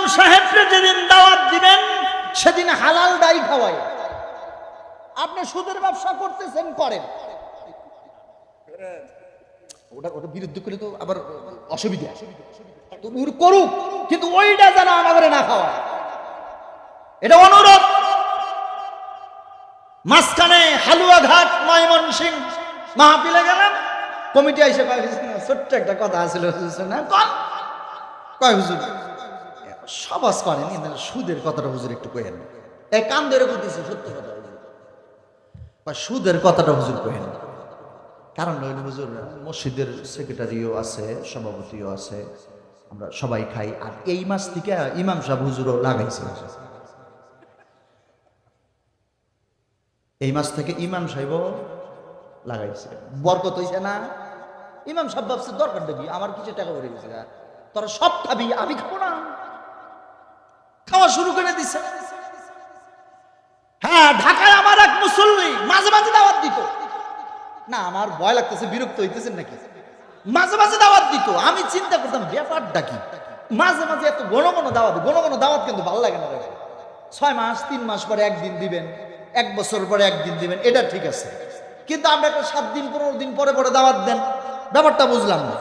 ইমাম সাহেবকে যেদিন দাওয়াত দিবেন, সেদিন হালাল দাই খাওয়ায় আপনি সুদের ব্যবসা করতেছেন, করেন। ওটা ওটা বিরুদ্ধে করলে তো আবার অসুবিধা। তো ওর করুক, কিন্তু ওইটা যেন আমাদের না খাওয়ায়। এটা অনুরোধ। মাঝখানে হালুয়া ঘাট ময়মন সিং মাহফিলে গেলাম কমিটি এসে ছোট্ট একটা কথা না কয়, হুজুর সবাস কিন্তু সুদের কথাটা হুজুর একটু কহেন এই ধরে সত্য কথা বা সুদের কথাটা হুজুর কহেন কারণ হইল হুজুর, মসজিদের সেক্রেটারিও আছে, সভাপতিও আছে, আমরা সবাই খাই। আর এই মাস থেকে ইমাম সাহেব হুজুরও লাগাইছে। এই মাস থেকে ইমাম সাহেব লাগাইছে। বরকত হইছে না? ইমাম সাহেব ভাবছে দরকার দেখি আমার কিছু টাকা পড়ে গেছে। তোরা সব খাবি, আমি খাব না। খাওয়া শুরু করে দিছে। হ্যাঁ ঢাকায় আমার এক মুসল্লি মাঝে মাঝে দাওয়াত দিত। না, আমার ভয় লাগতেছে, বিরক্ত হইতেছেন নাকি? মাঝে মাঝে দাওয়াত দিত। আমি চিন্তা করতাম, ব্যাপারটা কি? মাঝে মাঝে এত ঘন ঘন দাওয়াত, ঘন ঘন দাওয়াত কিন্তু ভালো লাগে না ছয় মাস, তিন মাস পরে একদিন দিবেন, এক বছর পরে একদিন দিবেন, এটা ঠিক আছে। কিন্তু আমরা একটা সাত দিন, পনেরো দিন পরে পরে দাওয়াত দেন। ব্যাপারটা বুঝলাম না।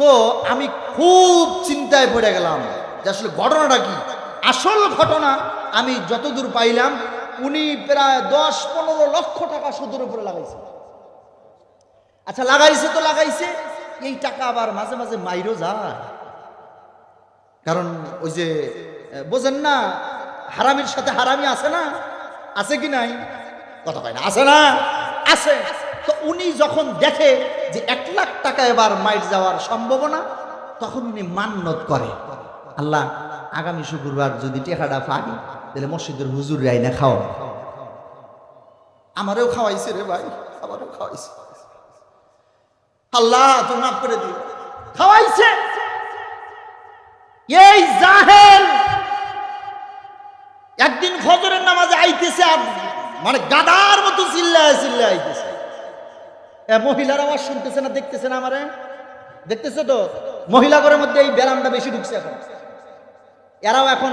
তো আমি খুব চিন্তায় পড়ে গেলাম যে আসলে ঘটনাটা কি? আসল ঘটনা আমি যতদূর পাইলাম, উনি প্রায় দশ পনেরো লক্ষ টাকা সুদের উপরে লাগাইছে। আচ্ছা লাগাইছে তো লাগাইছে, এই টাকা আবার মাঝে মাঝে মাইরও যায়। কারণ ওই যে বোঝেন না, হারামির সাথে হারামি আছে না? আছে কি নাই? কথা কয় না, আছে না? আছে। তো উনি যখন দেখে যে এক লাখ টাকা এবার মাইর যাওয়ার সম্ভাবনা, তখন উনি মান্যত করে। আল্লাহ আগামী শুক্রবার যদি টেকাটা পাই তাহলে মসজিদের হুজুর রাই না খাওয়া। আমারও খাওয়াইছে রে ভাই, আমারও খাওয়াইছে। আল্লাহ, তুমি মাফ করে দিও। খাওয়াইছে। এই জাহেল! একদিন ফজরের নামাজে আইতেছে আর মানে গাদার মতো চিল্লায় চিল্লায় আইতেছে। মহিলার আওয়াজ শুনতেছে না, দেখতেছে না আমারে? দেখতেছে তো? মহিলা ঘরের মধ্যে এই ব্যারামটা বেশি ঢুকছে এখন। এরাও এখন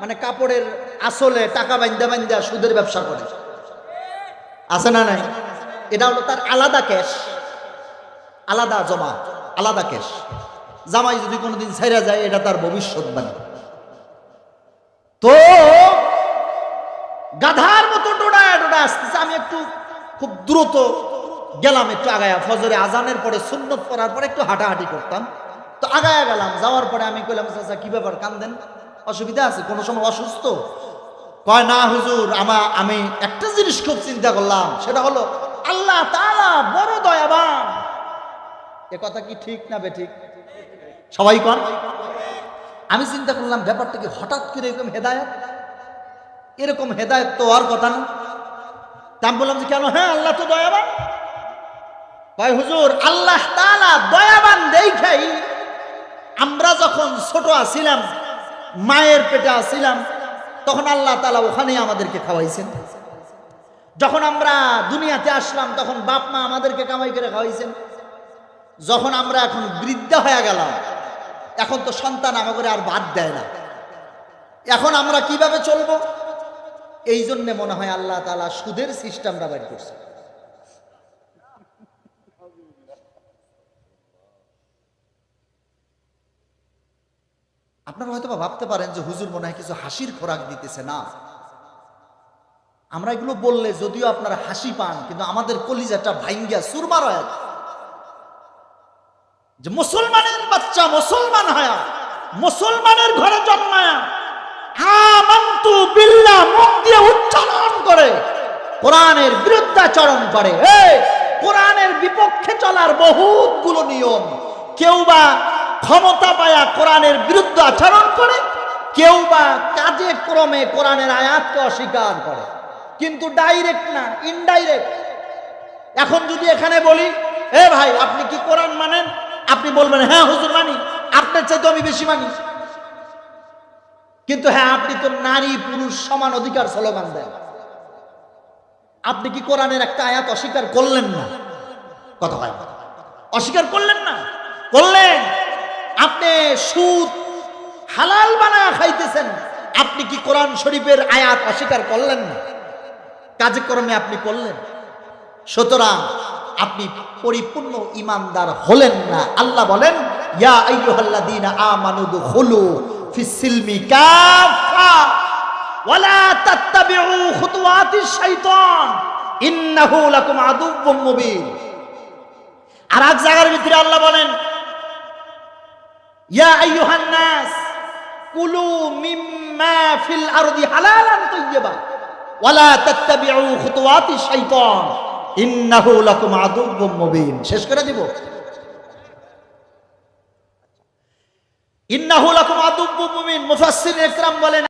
মানে কাপড়ের আসলে টাকা বাইন্দা বাইন্দা সুদের ব্যবসা করে। আছে না নাই? এটা হলো তার আলাদা ক্যাশ, আলাদা জমা, আলাদা ক্যাশ। জামাই যদি কোনোদিন ছেড়ে যায়, এটা তার ভবিষ্যৎ ভবিষ্যৎবাণী তো গাধার মতো টোড়ায় টোড়া আসতেছে। আমি একটু খুব দ্রুত গেলাম, একটু আগায়া। ফজরে আজানের পরে, সুন্নত পড়ার পরে একটু হাঁটাহাঁটি করতাম। তো আগায়া গেলাম, যাওয়ার পরে আমি কইলাম চাচা কি ব্যাপার, কান্দেন? অসুবিধা আছে, কোনো সময় অসুস্থ? কয়, না, হুজুর, আমা, আমি একটা জিনিস খুব চিন্তা করলাম, সেটা হলো আল্লাহ তালা বড় দয়াবান। এ কথা কি ঠিক না বে ঠিক? সবাই কন? আমি চিন্তা করলাম, ব্যাপারটা কি হঠাৎ করে এরকম হেদায়ত? এরকম হেদায়ত তো আর কথা না। তা আমি বললাম যে, কেন? হ্যাঁ আল্লাহ তো দয়াবান। ভাই হুজুর, আল্লাহ তালা দয়াবান দেখাই আমরা যখন ছোট আছিলাম, মায়ের পেটে আছিলাম, তখন আল্লাহ তালা ওখানেই আমাদেরকে খাওয়াইছেন। যখন আমরা দুনিয়াতে আসলাম, তখন বাপ মা আমাদেরকে কামাই করে খাওয়াইছেন। যখন আমরা এখন বৃদ্ধা হয়ে গেলাম, এখন তো সন্তান আমাকে আর বাদ দেয় না। এখন আমরা কীভাবে চলবো? এই জন্যে মনে হয় আল্লাহ তালা সুদের সিস্টেমটা বের করছে। আপনারা হয়তো বা ভাবতে পারেন যে হুজুর মনে হয় কিছু হাসির খোরাক দিতেছে, না আমরা এগুলো বললে যদিও আপনারা হাসি পান, কিন্তু আমাদের কলিজাটা ভাইঙ্গা সুরমার হয়ে। যে মুসলমানের বাচ্চা মুসলমান হয়, মুসলমানের ঘরে জন্মায়া বিল্লাহ দিয়ে উচ্চারণ করে, কোরআনের বিরুদ্ধাচরণ করে কোরআনের বিপক্ষে চলার বহুতগুলো নিয়ম, কেউ বা ক্ষমতা পায়া কোরআনের বিরুদ্ধে আচরণ করে, কেউ বা কাজে ক্রমে কোরআনের আয়াতকে অস্বীকার করে। কিন্তু ডাইরেক্ট না ইনডাইরেক্ট এখন যদি এখানে বলি, এ ভাই, আপনি কি কোরআন মানেন? আপনি বলবেন হ্যাঁ হুজুর মানি। আপনার চাইতে আমি বেশি মানি। কিন্তু হ্যাঁ আপনি তো নারী, পুরুষ, সমান অধিকার স্লোগান দেন। আপনি কি কোরআনের একটা আয়াত অস্বীকার করলেন না? কথা হয় অস্বীকার করলেন না? করলেন? আপনি সুদ হালাল বানায় খাইতেছেন, আপনি কি কোরআন শরীফের আয়াত অস্বীকার করলেন না? কাজে কর্মে আপনি করলেন। সুতরাং আপনি পরিপূর্ণ ইমানদার হলেন না। আল্লাহ বলেন, ইয়া কাফা ওয়ালা আর এক জায়গার ভিতরে আল্লাহ বলেন ইয়া আইয়ুহান নাস কুলু মিম্মা ফিল আরদি হালালান তাইয়্যিবা ওয়ালা তাত্তাবিউ খুতুওয়াতিশ শাইতান ইন্নাহু লাকুম আদুউম মুবিন শেষ করে দিব। ইন্নাহু লাকুম আদুউম মুবিন মুফাসসির ইকরাম বলেন